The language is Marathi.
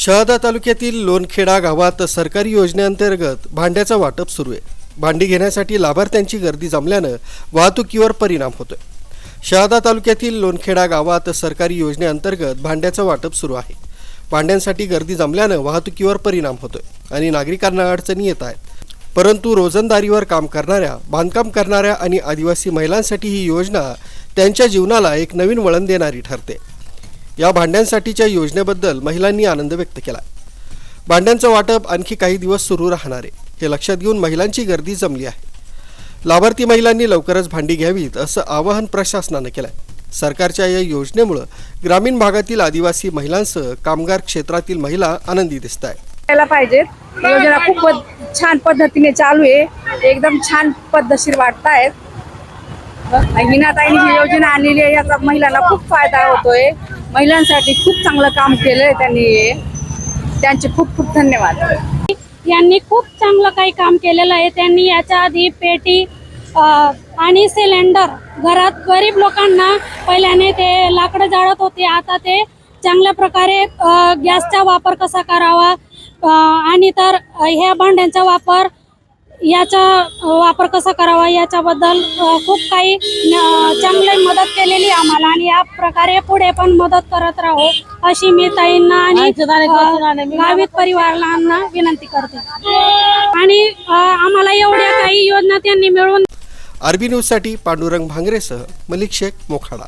शहादा तालुक्यातील लोणखेडा गावात सरकारी योजनेअंतर्गत भांड्याचं वाटप सुरू आहे. भांडी घेण्यासाठी लाभार्थ्यांची गर्दी जमल्यानं वाहतुकीवर परिणाम होतोय. शहादा तालुक्यातील लोणखेडा गावात सरकारी योजनेअंतर्गत भांड्याचं वाटप सुरू आहे. भांड्यांसाठी गर्दी जमल्यानं वाहतुकीवर परिणाम होतोय आणि नागरिकांना अडचणी येत आहेत. परंतु रोजंदारीवर काम करणाऱ्या बांधकाम करणाऱ्या आणि आदिवासी महिलांसाठी ही योजना त्यांच्या जीवनाला एक नवीन वळण देणारी ठरते. या भांड्यांसाठीच्या योजनेबद्दल महिलांनी आनंद व्यक्त केला भांड्यांचं वाटप आणखी काही दिवस सुरू राहणार आहे हे लक्षात घेऊन महिलांची गर्दी जमली आहे. लाभार्थी महिलांनी लवकरच भांडी घ्यावीत असं आवाहन प्रशासनानं केलं आहे सरकारच्या या योजनेमुळं ग्रामीण भागातील आदिवासी महिलांसह कामगार क्षेत्रातील महिला आनंदी दिसत आहे करायला पाहिजेत. योजना खूप छान पद्धतीने चालू आहे. एकदम छान पद्धतशीर वाटतायत. हिनाताईने ही योजना आणलेली आहे याचा महिलांना खूप फायदा होतोय. महिलांसाठी खूप चांगलं काम केलंय त्यांनी त्यांचे खूप खूप धन्यवाद. यांनी खूप चांगलं काही काम केलेलं आहे. त्यांनी याच्या आधी पेटी आणि सिलेंडर घरात गरीब लोकांना पहिल्याने ते लाकडं जाळत होते. आता ते चांगल्या प्रकारे गॅसचा वापर कसा करावा आणि तर ह्या भांड्यांचा वापर याचा वापर कसा करावा याच्याबद्दल खूप काही चांगली मदत केलेली आम्हाला आणि या प्रकारे पुढे पण मदत करत राहू अशी मी ताईंना आणि गावित परिवारांना विनंती करते. आणि आम्हाला एवढ्या काही योजना त्यांनी मिळवून आरबी न्यूजसाठी पांडुरंग भांगरेसह मलिक शेख मोखाडा.